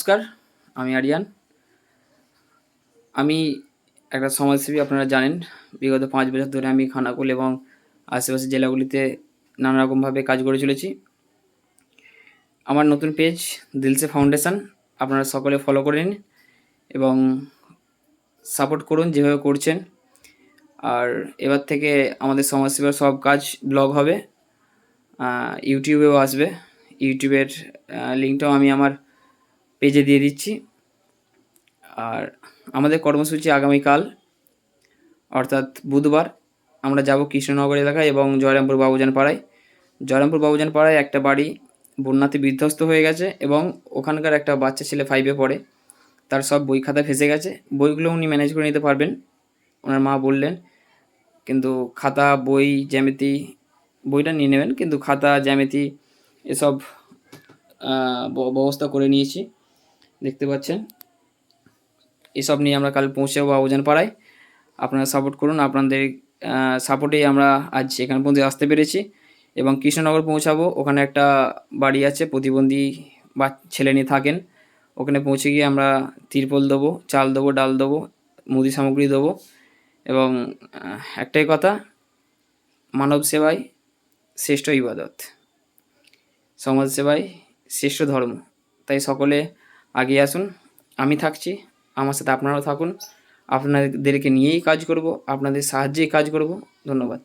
নমস্কার, আমি আরিয়ান। আমি একটা সমাজসেবী আপনারা জানেন, বিগত পাঁচ বছর ধরে আমি খানাকুল এবং আশেপাশের জেলাগুলিতে নানা রকমভাবে কাজ করে চলেছি। আমার নতুন পেজ দিলসে ফাউন্ডেশন, আপনারা সকলে ফলো করে নিন এবং সাপোর্ট করুন যেভাবে করছেন। আর এবার থেকে আমাদের সমাজসেবার সব কাজ ব্লগ হবে ইউটিউবেও আসবে। ইউটিউবের লিঙ্কটাও আমি আমার পেজে দিয়ে দিচ্ছি। আর আমাদের কর্মসূচি আগামীকাল, অর্থাৎ বুধবার, আমরা যাব কৃষ্ণনগর এলাকায় এবং জয়রামপুর বাবুজান পাড়ায় জয়রামপুর বাবুজান পাড়ায় একটা বাড়ি বন্যাতে বিধ্বস্ত হয়ে গেছে এবং ওখানকার একটা বাচ্চা ছেলে ফাইভে পড়ে। তার সব বই খাতা ফেসে গেছে। বইগুলো উনি ম্যানেজ করে নিতে পারবেন, ওনার মা বললেন। কিন্তু খাতা, বই, জ্যামিতি, বইটা নিয়ে নেবেন, কিন্তু খাতা, জ্যামিতি এসব ব্যবস্থা করে নিয়েছি। দেখতে পাচ্ছেন। এসব নিয়ে আমরা কাল পৌঁছে যাব আবুজান পাড়ায় আপনারা সাপোর্ট করুন। আপনাদের সাপোর্টেই আমরা আজ এখানে পর্যন্ত আসতে পেরেছি। এবং কৃষ্ণনগর পৌঁছাবো। ওখানে একটা বাড়ি আছে, প্রতিবন্ধী বা ছেলে নিয়ে থাকেন। ওখানে পৌঁছে গিয়ে আমরা তিরপল দেবো, চাল দেবো, ডাল দেবো, মুদি সামগ্রী দেবো। এবং একটাই কথা, মানব সেবাই শ্রেষ্ঠ ইবাদত। সমাজ সেবাই শ্রেষ্ঠ ধর্ম। তাই সকলে আগিয়ে আসুন। আমি থাকছি। আমার সাথে আপনারাও থাকুন। আপনাদেরকে নিয়েই কাজ করব। আপনাদের সাহায্যেই কাজ করব। ধন্যবাদ।